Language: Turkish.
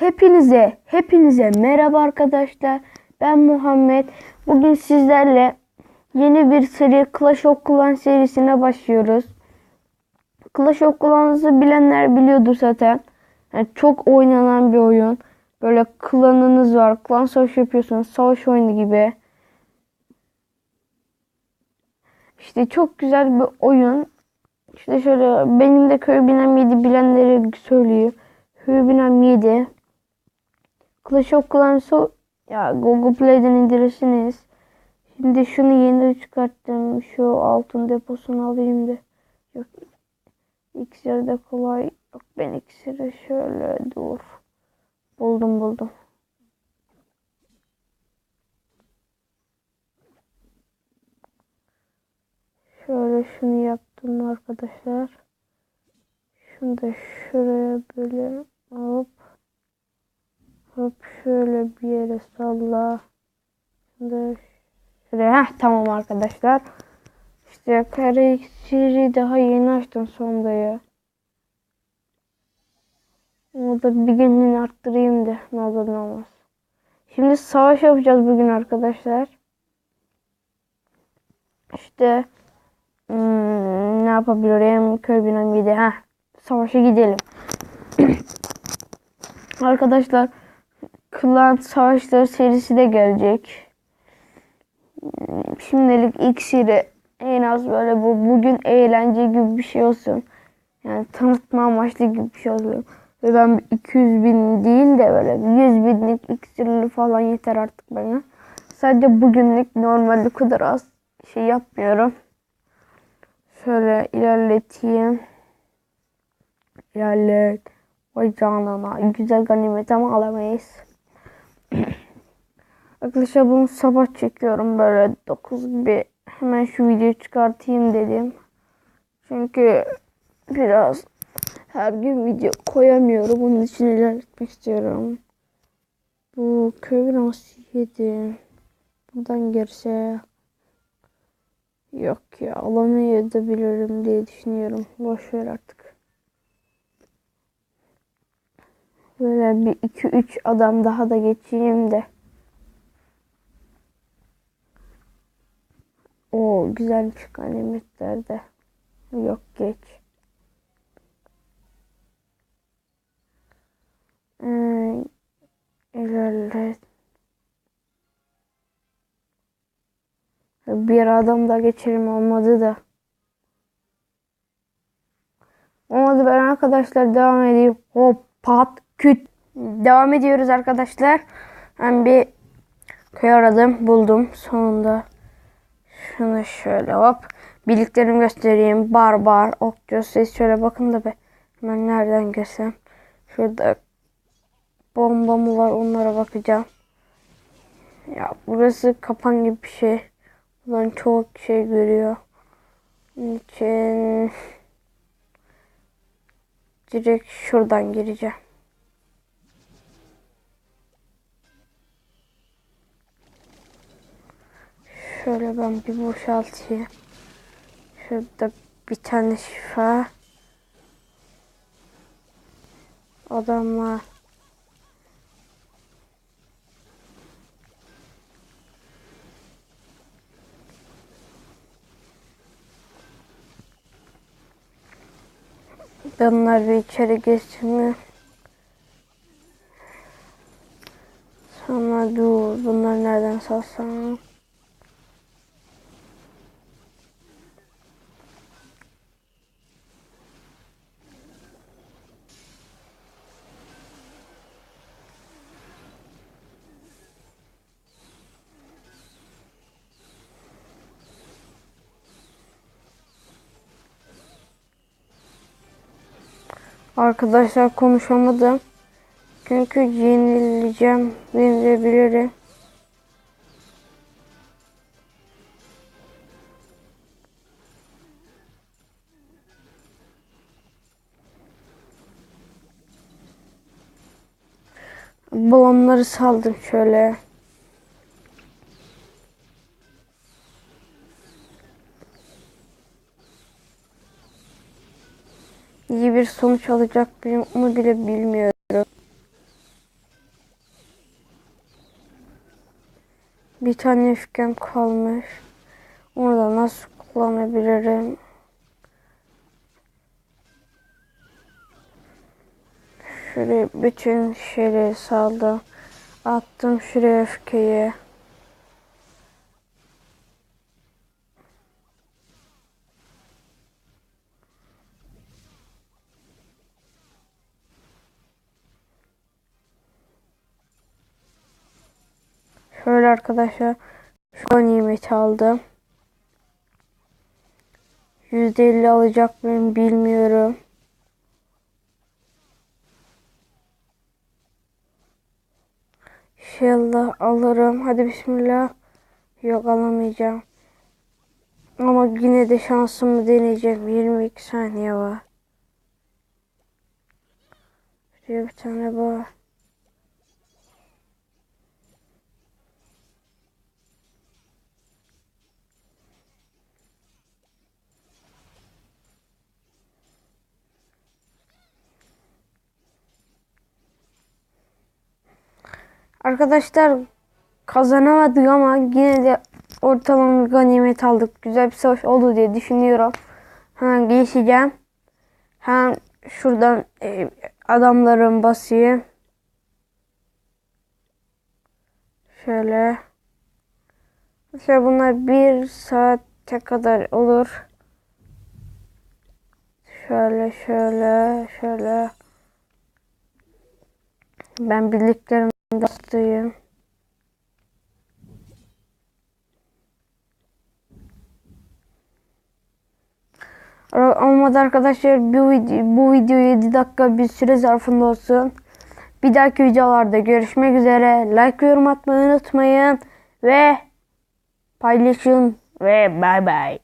Hepinize, hepinize merhaba arkadaşlar. Ben Muhammed. Bugün sizlerle yeni bir seri Clash of Clans serisine başlıyoruz. Clash of Clans'ı bilenler biliyordur zaten. Yani çok oynanan bir oyun. Böyle klanınız var. Klan savaşı yapıyorsunuz. Savaş oyunu gibi. İşte çok güzel bir oyun. İşte şöyle benim de köy binem 7 bilenleri söylüyor. Köy binem 7. Clash of Clans'ı ya Google Play'den indirirsiniz. Şimdi şunu yeni çıkarttım. Şu altın deposunu alayım da. Yok. İksir de kolay. Yok ben iksiri şöyle dur. Buldum buldum. Şöyle şunu yaptım arkadaşlar. Şunu da şuraya böyle hop hop şöyle bir yere salla. Da şuraya. Heh, tamam arkadaşlar. İşte kare iksiri daha yeni açtım sonunda. Onu da bir günlüğüne arttırayım da ne olur olmaz. Şimdi savaş yapacağız bugün arkadaşlar. İşte Hmm, ne yapabilirim? Köy binem gidi. Heh, savaşa gidelim. Arkadaşlar Klan Savaşları serisi de gelecek. Şimdilik iksiri en az böyle bu bugün eğlence gibi bir şey olsun. Yani tanıtma amaçlı gibi bir şey olsun. Ve ben 200 bin değil de böyle 100 binlik iksirli falan yeter artık bana. Sadece bugünlük normalde kadar az şey yapmıyorum. Şöyle ilerleteyim. İlerlet. Vay canına. Güzel ganimet ama alamayız. Arkadaşlar bunu sabah çekiyorum böyle 9 gibi. Hemen şu videoyu çıkartayım dedim. Çünkü biraz her gün video koyamıyorum. Onun için ilerletmek istiyorum. Bu köy nasıl yedi? Buradan girse Yok ya alamayabilirim diye düşünüyorum. Boş ver artık. Böyle bir iki üç adam daha da geçeyim de. O güzel çıkan nimetlerde. Yok geç. Ee. Bir adam da geçelim olmadı da. Olmadı ben arkadaşlar devam edeyim. Hop pat küt. Devam ediyoruz arkadaşlar. Ben bir köy aradım buldum sonunda. Şunu şöyle hop. Birliklerimi göstereyim. Barbar, okçu, siz şöyle bakın da be. Hemen nereden görsem. Şurada bomba mı var onlara bakacağım. Ya burası kapan gibi bir şey. Buradan çok şey görüyor. Onun için direkt şuradan gireceğim. Şöyle ben bir boşaltayım. Şurada bir tane şifa. Adamlar. Bunlar bir içeri geçsin Sonra dur. Bunlar nereden salsam? Arkadaşlar konuşamadım. Çünkü yenileceğim. Yenilebilirim. Balonları saldım şöyle. iyi bir sonuç alacak mıyım onu bile bilmiyorum. Bir tane öfkem kalmış. Onu da nasıl kullanabilirim? Şöyle bütün şeyleri saldım. Attım şuraya öfkeyi. Şöyle arkadaşlar şu nimeti aldım. %50 alacak mıyım bilmiyorum. İnşallah alırım. Hadi bismillah. Yok alamayacağım. Ama yine de şansımı deneyeceğim. 22 saniye var. Şuraya bir tane var. Arkadaşlar kazanamadık ama yine de ortalama bir ganimet aldık. Güzel bir savaş oldu diye düşünüyorum. Hemen geçeceğim. Hem şuradan e, adamların basayım. Şöyle. Mesela bunlar bir saate kadar olur. Şöyle şöyle şöyle. Ben birliklerim Dastayım. Olmadı arkadaşlar bu video, bu video 7 dakika bir süre zarfında olsun. Bir dahaki videolarda görüşmek üzere. Like yorum atmayı unutmayın. Ve paylaşın ve bay bay.